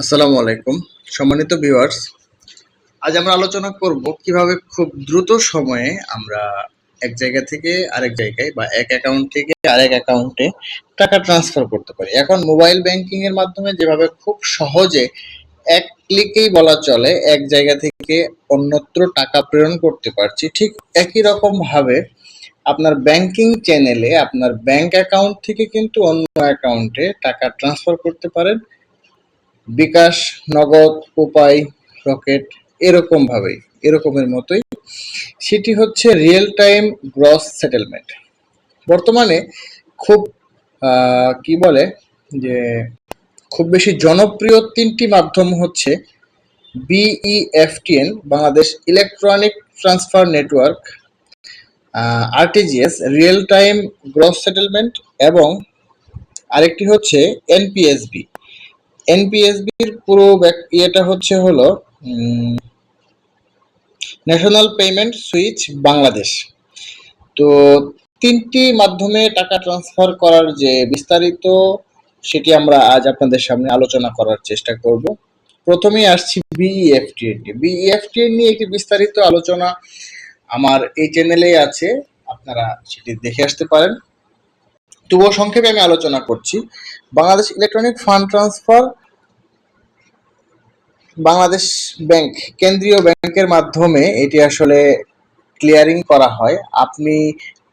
আসসালামু আলাইকুম। সম্মানিত ভিউয়ার্স আজ আমরা আলোচনা করব কীভাবে খুব দ্রুত সময়ে আমরা এক জায়গা থেকে আরেক জায়গায় বা এক অ্যাকাউন্ট থেকে আরেক অ্যাকাউন্টে টাকা ট্রান্সফার করতে পারি। এখন মোবাইল ব্যাংকিং এর মাধ্যমে যেভাবে খুব সহজে এক ক্লিকেই বলা চলে, এক জায়গা থেকে অন্যত্র টাকা প্রেরণ করতে পারছি, ঠিক একই রকম ভাবে আপনার ব্যাংকিং চ্যানেলে আপনার ব্যাংক অ্যাকাউন্ট থেকে কিন্তু অন্য অ্যাকাউন্টে টাকা ট্রান্সফার করতে পারেন। বিকাশ, নগদ, উপায়, রকেট এরকম ভাবেই, এরকমের মতোই। সেটি হচ্ছে রিয়েল টাইম গ্রস সেটেলমেন্ট বর্তমানে খুব কি বলে, যে খুব বেশি জনপ্রিয় তিনটি মাধ্যম হচ্ছে BEFTN Bangladesh electronic transfer network RTGS real time gross settlement এবং আরেকটি হচ্ছে এনপিএসবি এনপিএসবির পুরো ইয়েটা হচ্ছে হলো ন্যাশনাল পেমেন্ট সুইচ বাংলাদেশ তো তিনটি মাধ্যমে টাকা ট্রান্সফার করার যে বিস্তারিত, সেটি আমরা আজ আপনাদের সামনে আলোচনা করার চেষ্টা করব। প্রথমেই আসছি বিইএফটিএন বিইএফটিএন নিয়ে। একটি বিস্তারিত আলোচনা আমার এই চ্যানেলেই আছে, আপনারা সেটি দেখে আসতে পারেন। তবুও সংক্ষেপে আমি আলোচনা করছি। Bangladesh electronic fund transfer Bangladesh bank, কেন্দ্রীয় ব্যাংকের মাধ্যমে এটি আসলে ক্লিয়ারিং করা হয়। আপনি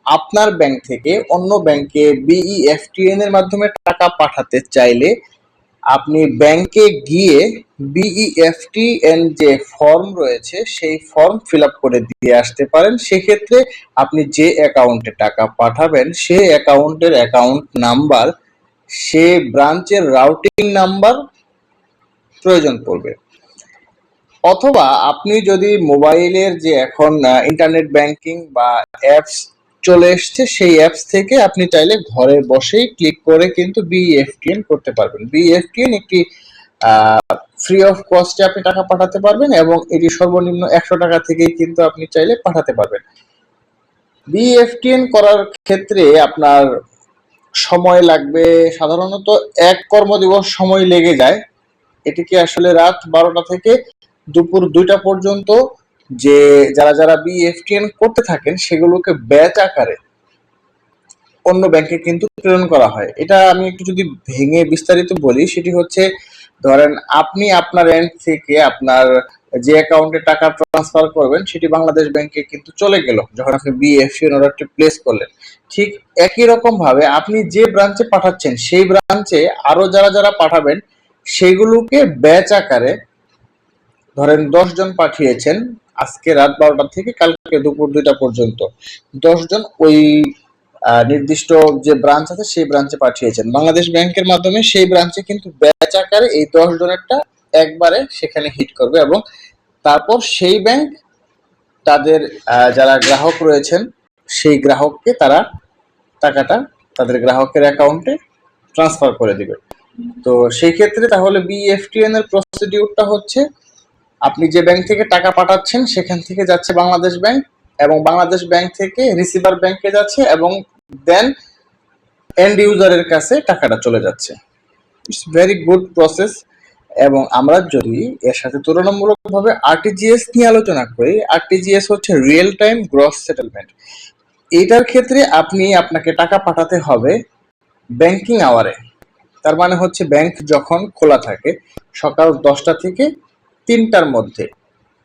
আপনার ব্যাংক থেকে অন্য ব্যাংকে বিইএফটিএন এর মাধ্যমে টাকা পাঠাতে চাইলে আপনি ব্যাংকে গিয়ে বিইএফটিএন যে ফর্ম রয়েছে, সেই ফর্ম ফিল আপ করে দিয়ে আসতে পারেন। সেক্ষেত্রে আপনি যে অ্যাকাউন্টে টাকা পাঠাবেন সে অ্যাকাউন্টের অ্যাকাউন্ট নাম্বার সে ব্রাঞ্চের রাউটিং নাম্বার প্রয়োজন পড়বে। অথবা আপনি যদি মোবাইলের যে এখন ইন্টারনেট ব্যাংকিং বা অ্যাপস চলে এসছে সেই অ্যাপস থেকে আপনি চাইলে ঘরে বসেই ক্লিক করে কিন্তু বিএফটিএন করতে পারবেন। বিএফটিএন একটি ফ্রি অফ কস্টে আপনি টাকা পাঠাতে পারবেন এবং এটি সর্বনিম্ন একশো টাকা থেকেই কিন্তু আপনি চাইলে পাঠাতে পারবেন। বিএফটিএন করার ক্ষেত্রে আপনার সময় লাগবে সাধারণত এক কর্মদিবস সময় লেগে যায়। এটিকে আসলে রাত বারোটা থেকে দুপুর দুইটা পর্যন্ত যে যারা যারা বিএফটিএন করতে থাকেন, সেগুলোকে ব্যাচ আকারে অন্য ব্যাংকে কিন্তু প্রেরণ করা হয়। এটা আমি একটু যদি ভেঙে বিস্তারিত বলি, সেটি হচ্ছে, ধরেন আপনি আপনার এন্ড থেকে আপনার যে অ্যাকাউন্টে টাকা ট্রান্সফার করবেন, সেটি বাংলাদেশ ব্যাংকে কিন্তু চলে গেল, যখন আপনি বিএফটিএন অর্ডারটি প্লেস করলেন। ঠিক একই রকম ভাবে আপনি যে ব্রাঞ্চে পাঠাচ্ছেন, সেই ব্রাঞ্চে আরও যারা যারা পাঠাবেন, সেগুলোকে ব্যাচ আকারে ধরেন দশ জন পাঠিয়েছেন আজকে রাত বারোটা থেকে কালকে দুপুর দুইটা পর্যন্ত। দশ জন ওই নির্দিষ্ট যে ব্রাঞ্চ আছে সেই ব্রাঞ্চে পাঠিয়েছেন। বাংলাদেশ ব্যাংকের মাধ্যমে সেই ব্রাঞ্চে কিন্তু ব্যাচ আকারে এই দশ জনেরটা একবারে সেখানে হিট করবে এবং তারপর সেই ব্যাংক তাদের যারা গ্রাহক রয়েছেন, সেই গ্রাহককে তারা টাকাটা তাদের গ্রাহকের অ্যাকাউন্টে ট্রান্সফার করে দিবে। তো সেই ক্ষেত্রে তাহলে বিএফটিএন এর প্রসিডিউরটা হচ্ছে আপনি যে ব্যাংক থেকে টাকা পাঠাচ্ছেন, সেখান থেকে যাচ্ছে বাংলাদেশ ব্যাংক এবং বাংলাদেশ ব্যাংক থেকে রিসিভার ব্যাংকে যাচ্ছে এবং দেন এন্ড ইউজারের কাছে টাকাটা চলে যাচ্ছে। ইটস ভেরি গুড প্রসেস এবং আমরা যদি এর সাথে তুলনামূলকভাবে আরটিজিএস নিয়ে আলোচনা করি আরটিজিএস হচ্ছে রিয়েল টাইম গ্রস সেটেলমেন্ট এটার ক্ষেত্রে আপনি আপনাকে টাকা পাঠাতে হবে ব্যাংকিং আওয়ারে তার মানে হচ্ছে ব্যাংক যখন খোলা থাকে, সকাল দশটা থেকে তিনটার মধ্যে।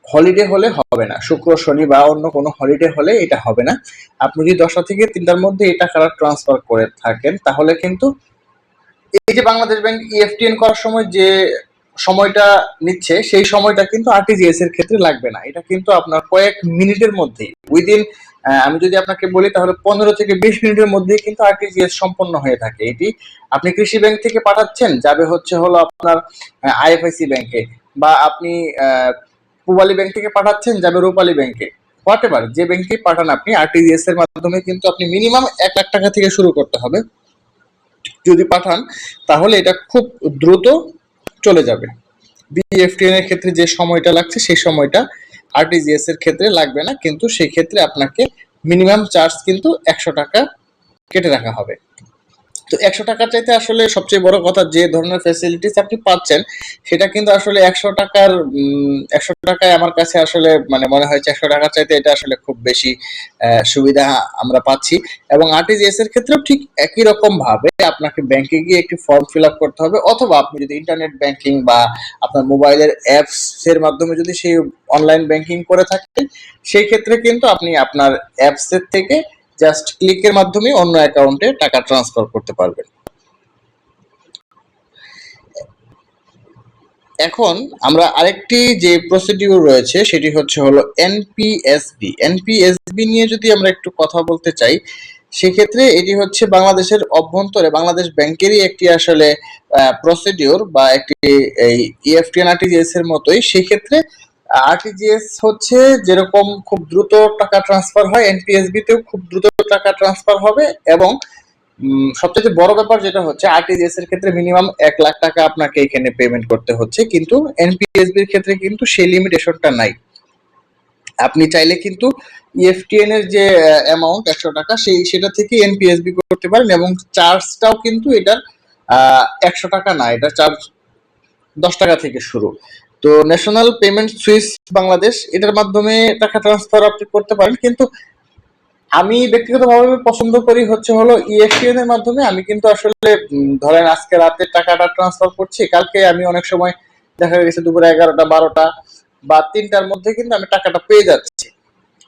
হলিডে হলে হবে না। শুক্র, শনি বা অন্য কোনো হলিডে হলে এটা হবে না। আপনি যদি দশটা থেকে তিনটার মধ্যে এই টাকাটা ট্রান্সফার করে থাকেন, তাহলে কিন্তু এই যে বাংলাদেশ ব্যাংক ইএফটিএন করার সময় যে সময়টা নিচ্ছে, সেই সময়টা কিন্তু আরটিজিএস এর ক্ষেত্রে লাগবে না। এটা কিন্তু আপনার কয়েক মিনিটের মধ্যেই। উইদিন আমি যদি আপনাকে বলি, তাহলে পনেরো থেকে বিশ মিনিটের মধ্যেই কিন্তু আরটিজিএস সম্পন্ন হয়ে থাকে। এটি আপনি কৃষি ব্যাংক থেকে পাঠাচ্ছেন, যাবে হচ্ছে হলো আপনার আইএফআইসি ব্যাংকে। বা আপনি পূবালী ব্যাংক থেকে পাঠাচ্ছেন, যাবে রূপালী ব্যাংকে হোয়াট এভার যে ব্যাংকে পাঠান আপনি আরটিজিএস এর মাধ্যমে কিন্তু আপনি মিনিমাম এক লাখ টাকা থেকে শুরু করতে হবে। যদি পাঠান, তাহলে এটা খুব দ্রুত চলে যাবে। বিএফটিএন এর ক্ষেত্রে যে সময়টা লাগছে, সেই সময়টা আরটিজিএস এর ক্ষেত্রে লাগবে না। কিন্তু সেই ক্ষেত্রে আপনাকে মিনিমাম চার্জ কিন্তু একশো টাকা কেটে রাখা হবে। তো একশো টাকার চাইতে আসলে সবচেয়ে বড় কথা যে ধরনের ফ্যাসিলিটিস আপনি পাচ্ছেন, সেটা কিন্তু আসলে একশো টাকার একশো টাকায় আমার কাছে আসলে মানে মনে হয়েছে একশো টাকার চাইতে এটা আসলে খুব বেশি সুবিধা আমরা পাচ্ছি। এবং আরটিজিএস এর ক্ষেত্রেও ঠিক একই রকম ভাবে আপনাকে ব্যাংকে গিয়ে একটি ফর্ম ফিল আপ করতে হবে, অথবা আপনি যদি ইন্টারনেট ব্যাংকিং বা আপনার মোবাইলের অ্যাপস এর মাধ্যমে যদি সেই অনলাইন ব্যাংকিং করে থাকেন, সেই ক্ষেত্রে কিন্তু আপনি আপনার অ্যাপস এর থেকে জাস্ট ক্লিকের মাধ্যমে অন্য অ্যাকাউন্টে টাকা ট্রান্সফার করতে পারবেন। এখন আমরা আরেকটি যে প্রসিডিউর রয়েছে, সেটি হচ্ছে হলো এনপিএসবি এনপিএসবি নিয়ে যদি আমরা একটু কথা বলতে চাই, সেক্ষেত্রে এটি হচ্ছে বাংলাদেশের অভ্যন্তরে, বাংলাদেশ ব্যাংকেরই একটি আসলে প্রসিডিউর বা একটি এই ইএফটি আরটিজিএস এর মতোই। সেক্ষেত্রে আরটিজিএস হচ্ছে যেরকম খুব দ্রুত টাকা ট্রান্সফার হয় এনপিএসবি তেও খুব দ্রুত টাকা ট্রান্সফার হবে এবং সবচেয়ে বড় ব্যাপার যেটা হচ্ছে আরটিজিএস এর ক্ষেত্রে মিনিমাম এক লাখ টাকা আপনাকে এখানে পেমেন্ট করতে হচ্ছে, কিন্তু এনপিএসবি এর ক্ষেত্রে কিন্তু সেই লিমিটেশনটা নাই। আপনি চাইলে কিন্তু ইএফটিএন এর যে অ্যামাউন্ট একশো টাকা, সেই, সেটা থেকে এনপিএসবি করতে পারেন এবং চার্জটাও কিন্তু এটার একশো টাকা না, এটা চার্জ দশ টাকা থেকে শুরু। তো ন্যাশনাল পেমেন্ট সুইস বাংলাদেশ এটার মাধ্যমে টাকা ট্রান্সফার আপনি করতে পারেন। কিন্তু আমি ব্যক্তিগতভাবে পছন্দ করি হচ্ছে হলো ইএফটিএন এর মাধ্যমে। আমি কিন্তু আসলে ধরেন আজকে রাতে টাকাটা ট্রান্সফার করছি, কালকে আমি অনেক সময় দেখা গেছে দুপুরে এগারোটা, বারোটা বা তিনটার মধ্যে কিন্তু আমি টাকাটা পেয়ে যাচ্ছি।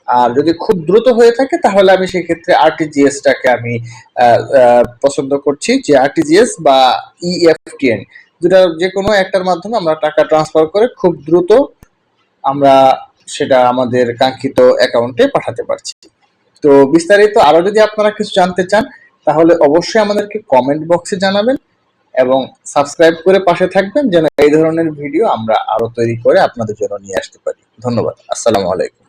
আর যদি খুব দ্রুত হয়ে থাকে, তাহলে আমি সেই ক্ষেত্রে আরটিজিএস টাকে আমি পছন্দ করছি, যে আরটিজিএস বা E ইএফটিএন যেটা যে কোনো একটার মাধ্যমে আমরা টাকা ট্রান্সফার করে খুব দ্রুত আমরা সেটা আমাদের কাঙ্ক্ষিত অ্যাকাউন্টে পাঠাতে পারছি। তো বিস্তারিত আরও যদি আপনারা কিছু জানতে চান, তাহলে অবশ্যই আমাদেরকে কমেন্ট বক্সে জানাবেন এবং সাবস্ক্রাইব করে পাশে থাকবেন যেন এই ধরনের ভিডিও আমরা আরও তৈরি করে আপনাদের জন্য নিয়ে আসতে পারি। ধন্যবাদ। আসসালামু আলাইকুম।